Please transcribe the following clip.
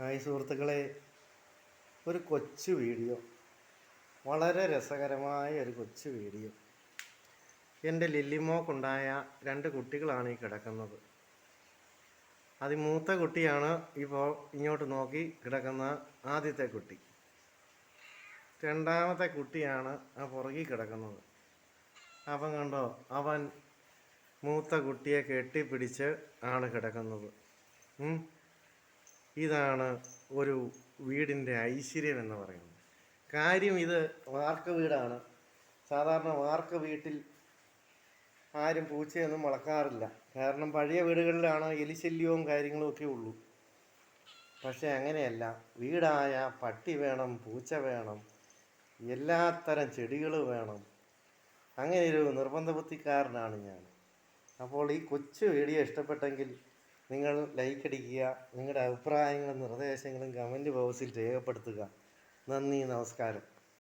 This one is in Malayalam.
ഹായ് സുഹൃത്തുക്കളെ. ഒരു കൊച്ചു വീഡിയോ. വളരെ രസകരമായ ഒരു കൊച്ചു വീഡിയോ. എന്റെ ലില്ലിമോക്കുണ്ടായ രണ്ട് കുട്ടികളാണ് ഈ കിടക്കുന്നത്. അതിമൂത്ത കുട്ടിയാണ് ഇപ്പോൾ ഇങ്ങോട്ട് നോക്കി കിടക്കുന്ന ആദ്യത്തെ കുട്ടി. രണ്ടാമത്തെ കുട്ടിയാണ് ആ പുറകിൽ കിടക്കുന്നത്. അവൻ കണ്ടോ? അവൻ മൂത്ത കുട്ടിയെ കെട്ടിപ്പിടിച്ച് ആണ് കിടക്കുന്നത്. ഇതാണ് ഒരു വീടിന്റെ ഐശ്വര്യം എന്ന് പറയുന്നത്. കാര്യം ഇത് വാർക്ക വീടാണ്. സാധാരണ വാർക്ക വീട്ടിൽ ആരും പൂച്ചയൊന്നും വളക്കാറില്ല കാരണം പഴയ വീടുകളിലാണ് എലിശല്യവും കാര്യങ്ങളും ഒക്കെ ഉള്ളൂ. പക്ഷേ അങ്ങനെയല്ല. വീടായ പട്ടി വേണം പൂച്ച വേണം എല്ലാത്തരം ചെടികൾ വേണം. അങ്ങനെ ഒരു നിർബന്ധ ബുദ്ധിക്കാരനാണ് ഞാൻ. അപ്പോൾ ഈ കൊച്ചു വീഡിയോ ഇഷ്ടപ്പെട്ടെങ്കിൽ നിങ്ങൾ ലൈക്ക് അടിക്കുക നിങ്ങളുടെ അഭിപ്രായങ്ങളും നിർദ്ദേശങ്ങളും കമന്റ് ബോക്സിൽ രേഖപ്പെടുത്തുക. നന്ദി നമസ്കാരം.